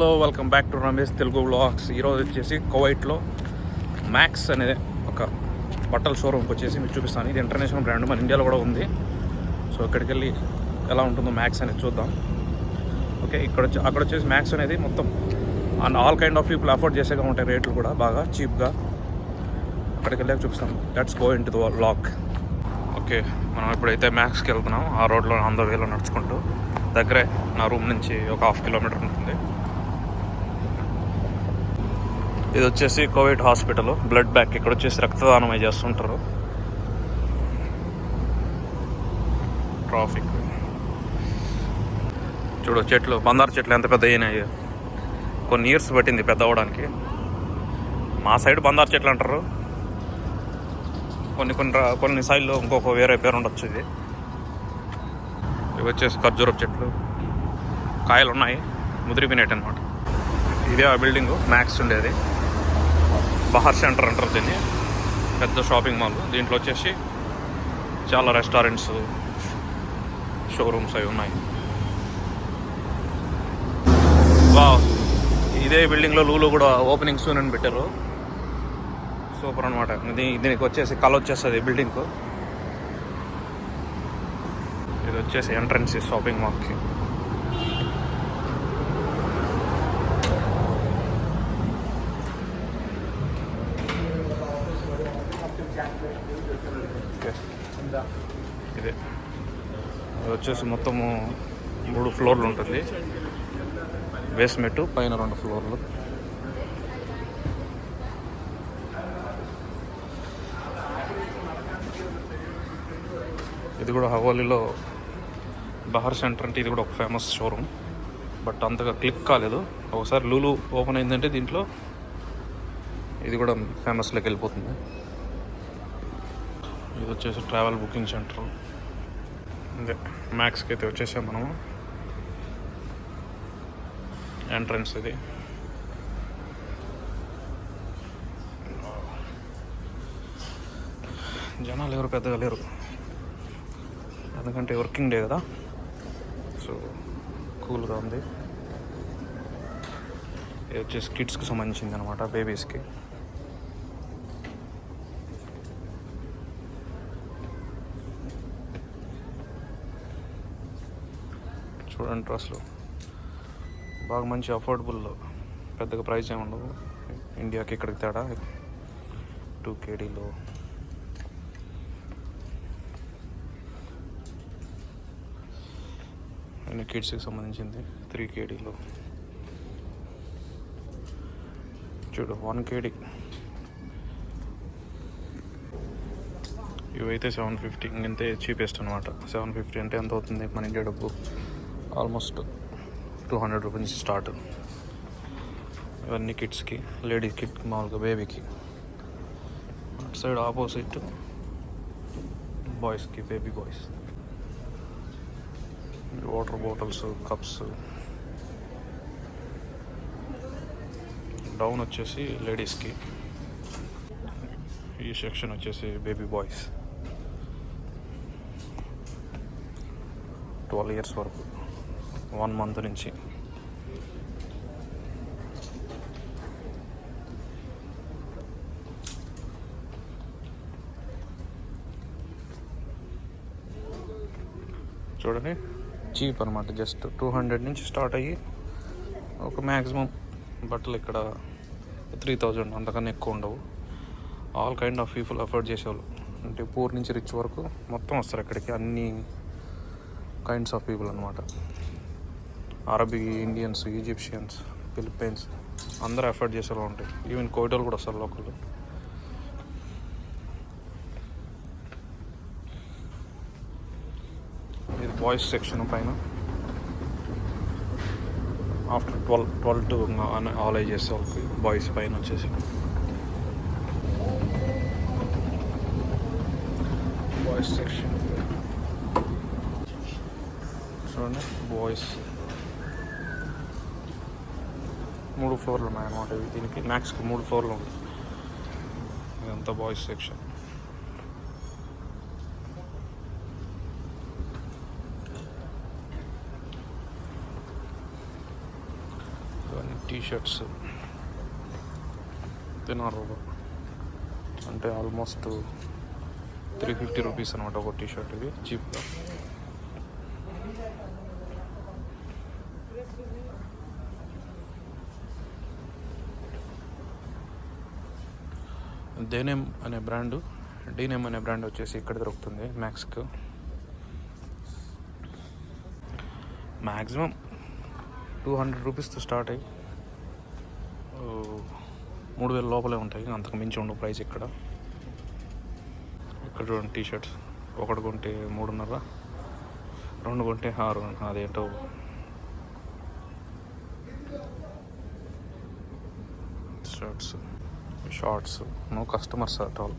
Hello welcome back to Ramesh Telugu blogs ఈరోజు వచ్చేసి కువైట్లో మ్యాక్స్ అనేది ఒక బట్టల షోరూమ్కి వచ్చేసి మీకు చూపిస్తాను. ఇది ఇంటర్నేషనల్ బ్రాండ్ మన ఇండియాలో కూడా ఉంది. సో ఇక్కడికి వెళ్ళి ఎలా ఉంటుందో మ్యాక్స్ అనేది చూద్దాం. ఓకే ఇక్కడ వచ్చి అక్కడ వచ్చేసి మ్యాక్స్ అనేది మొత్తం and all kind of people afford చేసేగా ఉంటాయి రేట్లు కూడా బాగా చీప్గా అక్కడికి వెళ్ళాక చూపిస్తాం let's go in to the lock okay మనం ఇప్పుడైతే మ్యాక్స్కి వెళ్తున్నాం. ఆ రోడ్లో ఆన్ వేలో నడుచుకుంటూ దగ్గరే నా రూమ్ నుంచి ఒక హాఫ్ కిలోమీటర్ ఉంటుంది. ఇది వచ్చేసి కోవిడ్ హాస్పిటల్. బ్లడ్ బ్యాంక్ ఇక్కడ వచ్చేసి రక్తదానం చేస్తుంటారు. ట్రాఫిక్ చూడు చెట్లు బందారు చెట్లు ఎంత పెద్ద అయినాయి. కొన్ని ఇయర్స్ పట్టింది పెద్ద అవ్వడానికి. మా సైడ్ బందారు చెట్లు అంటారు. కొన్ని కొన్ని కొన్ని సైడ్లో ఇంకొక వేరే పేరు ఉండొచ్చు ఇది. ఇవి వచ్చేసి ఖర్జూరపు చెట్లు. కాయలు ఉన్నాయి ముదిరిపోయినట్టు అనమాట ఇదే ఆ బిల్డింగ్ మ్యాక్స్ ఉండేది. బహార్ సెంటర్ అంటారు దీన్ని. పెద్ద షాపింగ్ మాల్. దీంట్లో వచ్చేసి చాలా రెస్టారెంట్స్ షోరూమ్స్ అవి ఉన్నాయి. వా ఇదే బిల్డింగ్లో లూలు కూడా ఓపెనింగ్ సూన్ అని పెట్టారు. సూపర్ అనమాట దీ దీనికి వచ్చేసి కళ వచ్చేస్తుంది బిల్డింగ్కు. ఇది వచ్చేసి ఎంట్రన్స్ షాపింగ్ మాల్కి ఓకే. ఇదే ఇది వచ్చేసి మొత్తము మూడు ఫ్లోర్లు ఉంటుంది. బేస్మెంట్ పైన రెండు ఫ్లోర్లు. ఇది కూడా హవాలీలో బహార్ సెంటర్ అంటే ఇది కూడా ఒక ఫేమస్ షోరూమ్ బట్ అంతగా క్లిక్ కాలేదు. ఒకసారి లూలు ఓపెన్ అయిందంటే దీంట్లో ఇది కూడా ఫేమస్లోకి వెళ్ళిపోతుంది. ఇది వచ్చేసి ట్రావెల్ బుకింగ్ సెంటర్ అదే మ్యాక్స్కి అయితే వచ్చేసాం మనము. ఎంట్రన్స్ ఇది. జనాలు ఎవరు పెద్దగా లేరు. ఎందుకంటే వర్కింగ్ డే కదా. సో కూల్గా ఉంది. ఇది వచ్చేసి కిడ్స్కి సంబంధించింది అనమాట బేబీస్కి చూడండి డ్రెస్లు బాగా మంచి అఫోర్డబుల్ పెద్దగా ప్రైస్ ఏమి ఉండవు ఇండియాకి ఇక్కడికి తేడా. టూ కేడీలో. అన్ని కిడ్స్కి సంబంధించింది. త్రీ కేడీలో. చూడు వన్ కేడీ ఇవైతే సెవెన్ ఫిఫ్టీ ఇంకంతే చీపెస్ట్ అనమాట సెవెన్ ఫిఫ్టీ అంటే ఎంత అవుతుంది మన ఇండియా డబ్బు? ఆల్మోస్ట్ టూ హండ్రెడ్ రూపీస్ నుంచి స్టార్ట్. ఇవన్నీ కిడ్స్కి లేడీస్ కిట్ మామూలుగా బేబీకి. అటు సైడ్ ఆపోజిట్ బాయ్స్కి baby boys. Water bottles cups. Down వచ్చేసి లేడీస్కి. ఈ సెక్షన్ వచ్చేసి బేబీ బాయ్స్. ట్వెల్వ్ ఇయర్స్ వరకు. వన్ మంత్ నుంచి. చూడండి. చీప్ అనమాట జస్ట్ టూ హండ్రెడ్ నుంచి స్టార్ట్ అయ్యి ఒక మ్యాక్సిమం బట్టలు ఇక్కడ త్రీ థౌజండ్ అంతకన్నా ఎక్కువ ఉండవు. All kind of people afford చేసేవాళ్ళు. అంటే పూర్ నుంచి రిచ్ వరకు మొత్తం వస్తారు ఇక్కడికి అన్ని కైండ్స్ ఆఫ్ పీపుల్ అనమాట అరబీ ఇండియన్స్ ఈజిప్షియన్స్ ఫిలిప్పైన్స్ అందరూ ఎఫర్ట్ చేసేలా ఉంటాయి. ఈవెన్ కోయిటోలు కూడా వస్తారు లోకల్ ఇది బాయ్స్ సెక్షన్ పైన. After twelve twelve to all age చేసే వాళ్ళకి బాయ్స్ పైన వచ్చేసి. బాయ్స్ సెక్షన్ చూడండి బాయ్స్ మూడు ఫ్లోర్లు ఉన్నాయన్నమాట ఇవి దీనికి మ్యాక్స్కి మూడు ఫ్లోర్లు ఉంది ఇదంతా బాయ్స్ సెక్షన్ టీ షర్ట్స్ తినారు. అంటే ఆల్మోస్ట్ త్రీ ఫిఫ్టీ రూపీస్ అనమాట ఒక టీ షర్ట్ ఇది చీప్గా డేనేమ్ అనే బ్రాండు డీనేమ్ అనే బ్రాండ్ వచ్చేసి ఇక్కడ దొరుకుతుంది మ్యాక్స్కు. మ్యాక్సిమం టూ హండ్రెడ్ రూపీస్తో స్టార్ట్ అయ్యి మూడు వేల లోపలే ఉంటాయి అంతకు మించి ఉండవు ప్రైస్ ఇక్కడ. ఇక్కడ చూడండి టీ షర్ట్స్ ఒకటి కొంటే మూడున్నర రెండు కొంటే ఆరు అదేంటో. Shirts. Shorts. No customers at all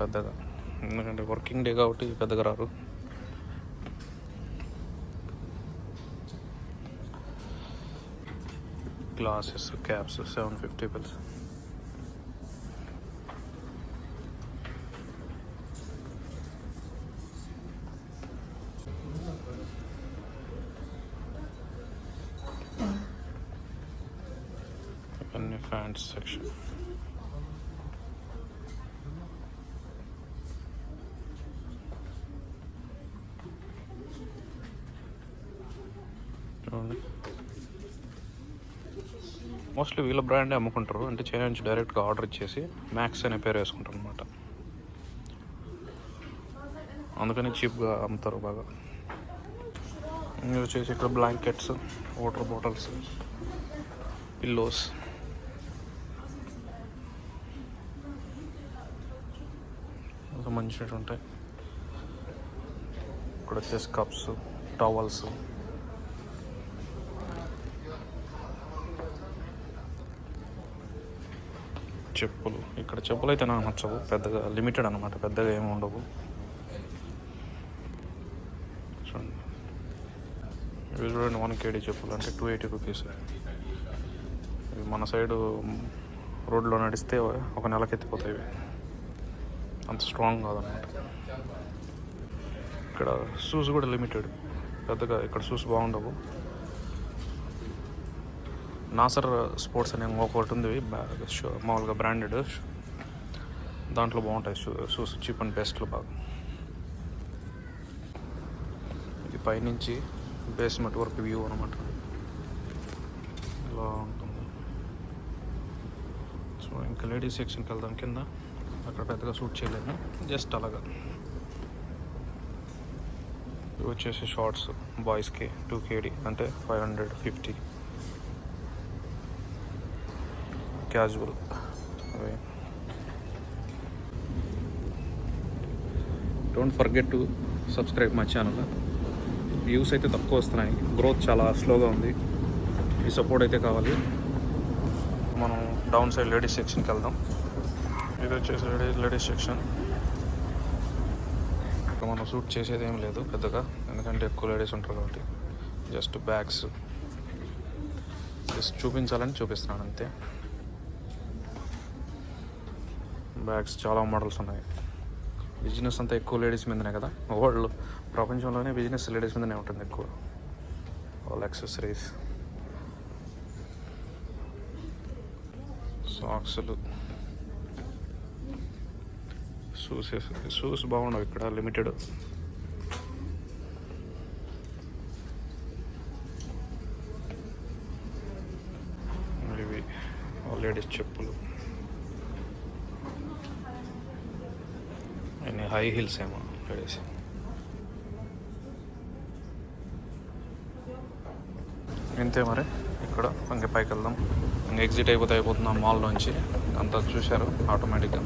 పెద్దగా. ఎందుకంటే వర్కింగ్ డే కాబట్టి పెద్దగా రారు. Glasses caps seven fifty bills ఇవన్నీ ఫ్యాంట్స్ సెక్షన్ చూడండి మోస్ట్లీ వీళ్ళ బ్రాండే అమ్ముకుంటారు. అంటే చైనా నుంచి డైరెక్ట్గా ఆర్డర్ ఇచ్చేసి మ్యాక్స్ అనే పేరు వేసుకుంటారు అనమాట అందుకని చీప్గా అమ్ముతారు బాగా. వచ్చేసి ఇక్కడ బ్లాంకెట్స్ వాటర్ బాటిల్స్ పిల్లోస్ మంచిగా ఉంటాయి. ఇక్కడ వచ్చేసి కప్స్ టవల్స్ చెప్పులు. ఇక్కడ చెప్పులు అయితే నాకు నచ్చవు. పెద్దగా లిమిటెడ్ అనమాట పెద్దగా ఏమి ఉండవు. చూడండి. ఇవి చూడండి వన్ కేడీ చెప్పులు. అంటే టూ ఎయిటీ రూపీస్. ఇవి మన సైడు రోడ్లో నడిస్తే ఒక నెలకి ఎత్తిపోతాయి ఇవి. అంత స్ట్రాంగ్ కాదనమాట ఇక్కడ షూస్ కూడా లిమిటెడ్. పెద్దగా ఇక్కడ షూస్ బాగుండవు. నాసర్ స్పోర్ట్స్ అనే ఒకటి ఉంది. షూ- మామూలుగా బ్రాండెడ్. దాంట్లో బాగుంటాయి. షూ షూస్ చీప్ అండ్ బెస్ట్లో బాగా. ఇది పైనుంచి బేస్మెంట్ వరకు వ్యూ అనమాట ఇలా ఉంటుంది. సో ఇంకా లేడీస్ సెక్షన్కి వెళ్దాం కింద. అక్కడ పెద్దగా షూట్ చేయలేము జస్ట్ అలాగా. ఇవి వచ్చేసి షార్ట్స్ బాయ్స్కి టూ కేడీ అంటే ఫైవ్ హండ్రెడ్ ఫిఫ్టీ. క్యాజువల్ అవి don't forget to subscribe my channel views అయితే తక్కువ వస్తున్నాయి. గ్రోత్ చాలా స్లోగా ఉంది. ఈ సపోర్ట్ అయితే కావాలి. మనం డౌన్ సైడ్ లేడీస్ సెక్షన్కి వెళ్దాం. ఇది వచ్చేసి లేడీస్ లేడీస్ సెక్షన్ మనం షూట్ చేసేది ఏం లేదు పెద్దగా. ఎందుకంటే ఎక్కువ లేడీస్ ఉంటారు కాబట్టి. జస్ట్ బ్యాగ్స్ జస్ట్ చూపించాలని చూపిస్తున్నాను అంతే. బ్యాగ్స్ చాలా మోడల్స్ ఉన్నాయి. బిజినెస్ అంతా ఎక్కువ లేడీస్ మీదనే కదా? వరల్డ్ ప్రపంచంలోనే బిజినెస్ లేడీస్ మీదనే ఉంటుంది ఎక్కువ. ఆల్ యాక్సెసరీస్ సాక్స్లు షూస్ షూస్ బాగుండవు ఇక్కడ లిమిటెడ్ ఇవి లేడీస్ చెప్పులు అన్ని హై హిల్స్ ఏమో లేడీస్ ఇంతే మరి ఇక్కడ ఇంక పైకి వెళ్దాం. ఇంకా ఎగ్జిట్ అయిపోతే అయిపోతున్నాం నుంచి అంతా చూశారు ఆటోమేటిక్గా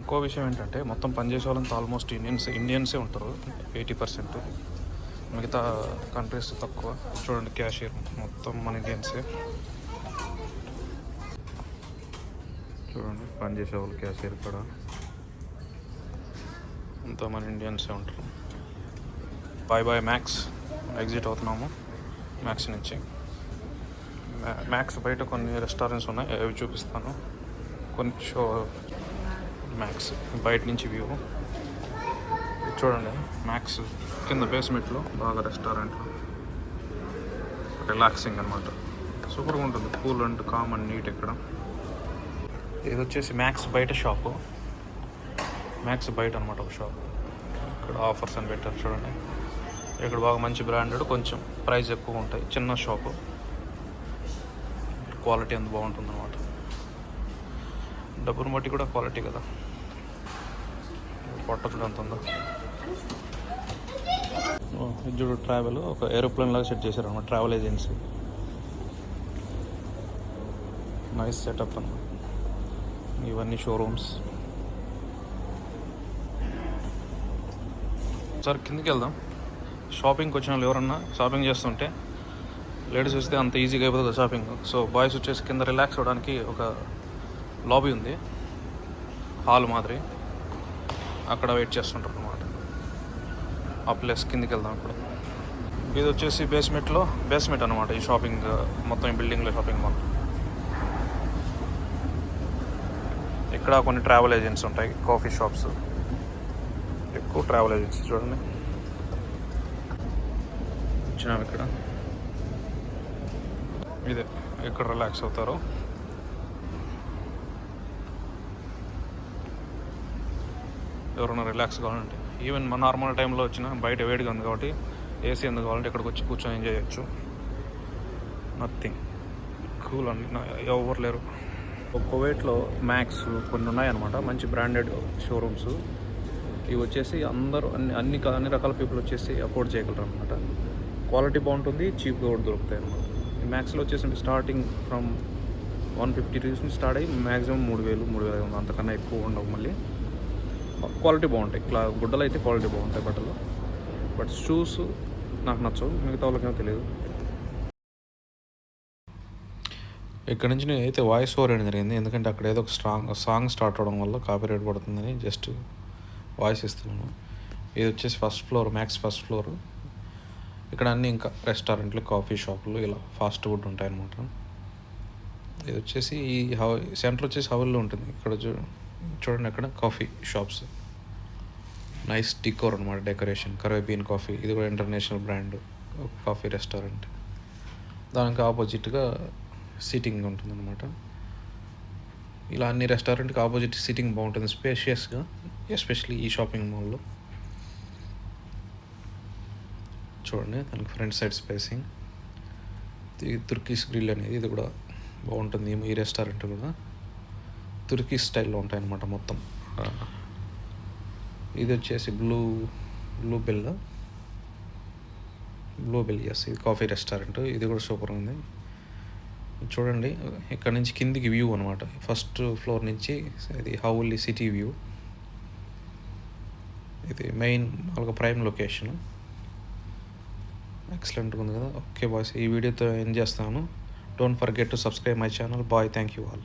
ఇంకో విషయం ఏంటంటే మొత్తం పనిచేసే వాళ్ళంతా ఆల్మోస్ట్ ఇండియన్స్ ఇండియన్సే ఉంటారు ఎయిటీ పర్సెంట్ మిగతా కంట్రీస్ తక్కువ. చూడండి క్యాషియర్ మొత్తం మన ఇండియన్సే చూడండి పనిచేసే వాళ్ళు క్యాషియర్ కూడా. అంతా మన ఇండియన్సే ఉంటారు. బాయ్ బాయ్ మ్యాక్స్ ఎగ్జిట్ అవుతున్నాము. మ్యాక్స్ నుంచి. మ్యా- మ్యాక్స్ బయట కొన్ని రెస్టారెంట్స్ ఉన్నాయి. అవి చూపిస్తాను. కొన్ని షో మ్యాక్స్ బయట నుంచి వ్యూ చూడండి మ్యాక్స్ కింద బేస్మెంట్లో బాగా రెస్టారెంట్ రిలాక్సింగ్ అనమాట సూపర్గా ఉంటుంది. Cool and calm and neat ఇక్కడ. ఇది వచ్చేసి మ్యాక్స్ బయట షాపు మ్యాక్స్ బయట అనమాట ఒక షాప్ ఇక్కడ ఆఫర్స్ అని పెట్టారు చూడండి. ఇక్కడ బాగా మంచి బ్రాండెడ్ కొంచెం ప్రైస్ ఎక్కువ ఉంటాయి. చిన్న షాపు క్వాలిటీ అంత బాగుంటుంది అనమాట డబ్బును బట్టి కూడా క్వాలిటీ కదా. పొట్ట ఎంత ఉందో. ఇది చూడు ట్రావెల్ ఒక ఏరోప్లేన్ లాగా సెట్ చేశారు అనమాట ట్రావెల్ ఏజెన్సీ నైస్ సెటప్ అన్నమాట. ఇవన్నీ షోరూమ్స్ సార్ కిందకి వెళ్దాం. షాపింగ్కి వచ్చిన వాళ్ళు ఎవరన్నా షాపింగ్ చేస్తుంటే లేడీస్ వస్తే అంత ఈజీగా అయిపోతుంది షాపింగ్. సో బాయ్స్ వచ్చేసి కింద రిలాక్స్ అవ్వడానికి ఒక లాబీ ఉంది. హాల్ మాదిరి. అక్కడ వెయిట్ చేస్తుంటారు అనమాట ఆ ప్లేస్ కిందకి వెళ్దాం ఇప్పుడు. ఇది వచ్చేసి బేస్మెంట్లో బేస్మెంట్ అనమాట ఈ షాపింగ్ మొత్తం ఈ బిల్డింగ్లో షాపింగ్ మాల్. ఇక్కడ కొన్ని ట్రావెల్ ఏజెన్సీ ఉంటాయి కాఫీ షాప్స్. ఎక్కువ ట్రావెల్ ఏజెన్సీ చూడండి. వచ్చినాం ఇక్కడ. ఇదే ఇక్కడ రిలాక్స్ అవుతారు. ఎవరైనా రిలాక్స్ కావాలంటే ఈవెన్ మన నార్మల్ టైంలో వచ్చిన బయట వేడిగా ఉంది కాబట్టి ఏసీ ఎందుకు కావాలంటే ఇక్కడికి వచ్చి కూర్చొని ఎంజాయ్ చేయొచ్చు. నథింగ్ కూల్ అండి. ఎవరు లేరు. కువైట్లో మ్యాక్స్ కొన్ని ఉన్నాయన్నమాట. మంచి బ్రాండెడ్ షోరూమ్స్ ఇవి వచ్చేసి అందరూ అన్ని అన్ని అన్ని రకాల పీపుల్ వచ్చేసి అఫోర్డ్ చేయగలరు అనమాట క్వాలిటీ బాగుంటుంది చీప్గా కూడా దొరుకుతాయి అనమాట ఈ మ్యాక్స్లో వచ్చేసి starting from one fifty rupees నుంచి స్టార్ట్ అయ్యి మ్యాక్సిమం మూడు వేలు మూడు వేల ఐదు వందలు అంతకన్నా ఎక్కువ ఉండవు మళ్ళీ. క్వాలిటీ బాగుంటాయి. క్లా గుడ్డలు అయితే క్వాలిటీ బాగుంటాయి బట్టలు. బట్ షూస్ నాకు నచ్చవు. మిగతా వాళ్ళకేమో తెలియదు. ఇక్కడ నుంచి నేను అయితే వాయిస్ ఓవర్ వేయడం జరిగింది. ఎందుకంటే అక్కడ ఏదో ఒక స్ట్రాంగ్ సాంగ్ స్టార్ట్ అవడం వల్ల కాపీ రేట్ పడుతుందని జస్ట్ వాయిస్ ఇస్తున్నాను. ఇది వచ్చేసి first floor Max first floor ఇక్కడ అన్ని ఇంకా రెస్టారెంట్లు కాఫీ షాపులు ఇలా ఫాస్ట్ ఫుడ్ ఉంటాయన్నమాట. ఇది వచ్చేసి ఈ హవ సెంటర్ వచ్చేసి హవల్లో ఉంటుంది. ఇక్కడ చూ చూడండి అక్కడ కాఫీ షాప్స్ నైస్ డికోర్ అనమాట డెకరేషన్ కరేబియన్ కాఫీ ఇది కూడా ఇంటర్నేషనల్ బ్రాండ్ కాఫీ రెస్టారెంట్ దానికి ఆపోజిట్గా సీటింగ్ ఉంటుంది అనమాట ఇలా అన్ని రెస్టారెంట్కి ఆపోజిట్ సీటింగ్ బాగుంటుంది. స్పేషియస్గా ఎస్పెషలీ ఈ షాపింగ్ మాల్లో. చూడండి దానికి ఫ్రంట్ సైడ్ స్పేసింగ్. ఇది తుర్కీస్ గ్రిల్ అనేది ఇది కూడా బాగుంటుంది. ఈ- రెస్టారెంట్ కూడా. తుర్కీ స్టైల్లో ఉంటాయన్నమాట మొత్తం. ఇది వచ్చేసి blue blue bell. Blue bell yes ఇది కాఫీ రెస్టారెంట్. ఇది కూడా సూపర్ ఉంది. చూడండి ఇక్కడ నుంచి కిందికి వ్యూ అనమాట ఫస్ట్ ఫ్లోర్ నుంచి ఇది హౌలీ సిటీ వ్యూ. ఇది మెయిన్ వాళ్ళకి ప్రైమ్ లొకేషన్ ఎక్సలెంట్గా ఉంది కదా. ఓకే బాయ్స్ ఈ వీడియోతో ఎండ్ చేస్తాను. Don't forget to subscribe my channel bye thank you all